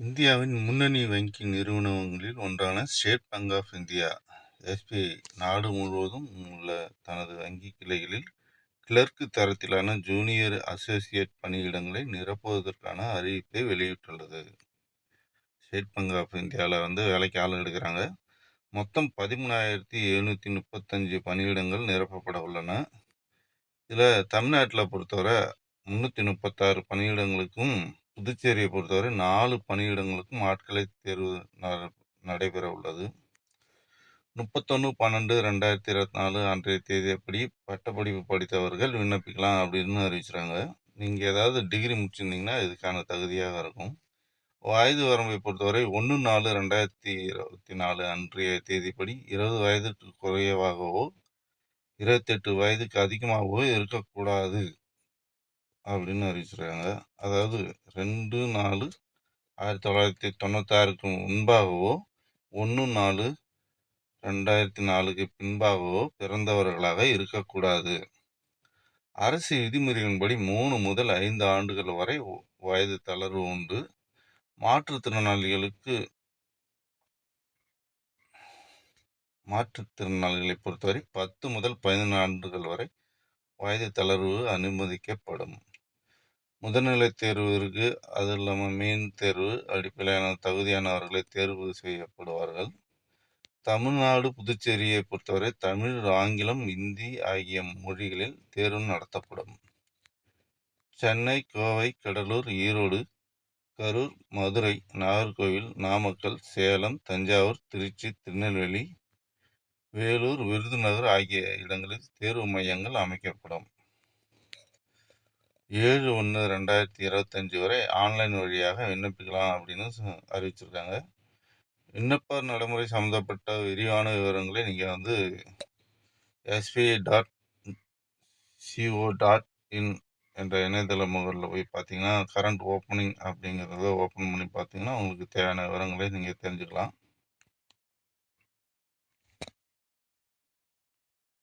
இந்தியாவின் முன்னணி வங்கி நிறுவனங்களில் ஒன்றான State Bank of India SBI நாடு முழுவதும் உள்ள தனது வங்கி கிளைகளில் கிளர்க்கு தரத்திலான ஜூனியர் அசோசியேட் பணியிடங்களை நிரப்புவதற்கான அறிவிப்பை வெளியிட்டுள்ளது. ஸ்டேட் பாங்க் ஆஃப் இந்தியாவில் வந்து வேலைக்கு ஆள் எடுக்கிறாங்க. மொத்தம் பதிமூணாயிரத்தி எழுநூற்றி முப்பத்தஞ்சு பணியிடங்கள் நிரப்பப்பட உள்ளன. இதில் தமிழ்நாட்டில் பொறுத்தவரை முந்நூற்றி முப்பத்தாறு பணியிடங்களுக்கும் புதுச்சேரியை பொறுத்தவரை நாலு பணியிடங்களுக்கும் ஆட்களை தேர்வு நடைபெற உள்ளது. முப்பத்தொன்று பன்னெண்டு ரெண்டாயிரத்தி இருபத்தி நாலு அன்றைய தேதியப்படி பட்டப்படிப்பு படித்தவர்கள் விண்ணப்பிக்கலாம் அப்படின்னு அறிவிச்சிருக்காங்க. நீங்கள் ஏதாவது டிகிரி முடிச்சிருந்தீங்கன்னா இதுக்கான தகுதியாக இருக்கும். வயது வரம்பை பொறுத்தவரை ஒன்று நாலு ரெண்டாயிரத்தி இருபத்தி நாலு அன்றைய தேதிப்படி இருபது வயதுக்கு குறைவாகவோ இருபத்தெட்டு வயதுக்கு அதிகமாகவோ இருக்கக்கூடாது. அப்படின்னு அறிவிச்சிருக்காங்க. அதாவது ரெண்டு நாலு ஆயிரத்தி தொள்ளாயிரத்தி தொண்ணூத்தாறுக்கு முன்பாகவோ ஒன்று நாலு ரெண்டாயிரத்தி நாலுக்கு பின்பாகவோ பிறந்தவர்களாக இருக்கக்கூடாது. அரசு விதிமுறைகளின்படி மூணு முதல் ஐந்து ஆண்டுகள் வரை வயது தளர்வு உண்டு. மாற்றுத்திறனாளிகளுக்கு மாற்றுத்திறனாளிகளை பொறுத்தவரை பத்து முதல் பதினொன்று ஆண்டுகள் வரை வயது தளர்வு அனுமதிக்கப்படும். முதுநிலை தேர்விற்கு அது இல்லாமல் மெயின் தேர்வு அடிப்படையான தகுதியானவர்களை தேர்வு செய்யப்படுவார்கள். தமிழ்நாடு புதுச்சேரியை பொறுத்தவரை தமிழ் ஆங்கிலம் இந்தி ஆகிய மொழிகளில் தேர்வு நடத்தப்படும். சென்னை கோவை கடலூர் ஈரோடு கரூர் மதுரை நாகர்கோவில் நாமக்கல் சேலம் தஞ்சாவூர் திருச்சி திருநெல்வேலி வேலூர் விருதுநகர் ஆகிய இடங்களில் தேர்வு மையங்கள் அமைக்கப்படும். ஏழு ஒன்று ரெண்டாயிரத்தி இருபத்தஞ்சி வரை ஆன்லைன் வழியாக விண்ணப்பிக்கலாம் அப்படின்னு அறிவிச்சிருக்காங்க. விண்ணப்ப நடைமுறை சம்மந்தப்பட்ட விரிவான விவரங்களை நீங்கள் வந்து SBI dot co dot in என்ற இணையதள முகவரில் போய் பார்த்தீங்கன்னா கரண்ட் ஓப்பனிங் அப்படிங்கிறத ஓப்பன் பண்ணி பார்த்தீங்கன்னா உங்களுக்கு தேவையான விவரங்களை நீங்கள் தெரிஞ்சுக்கலாம்.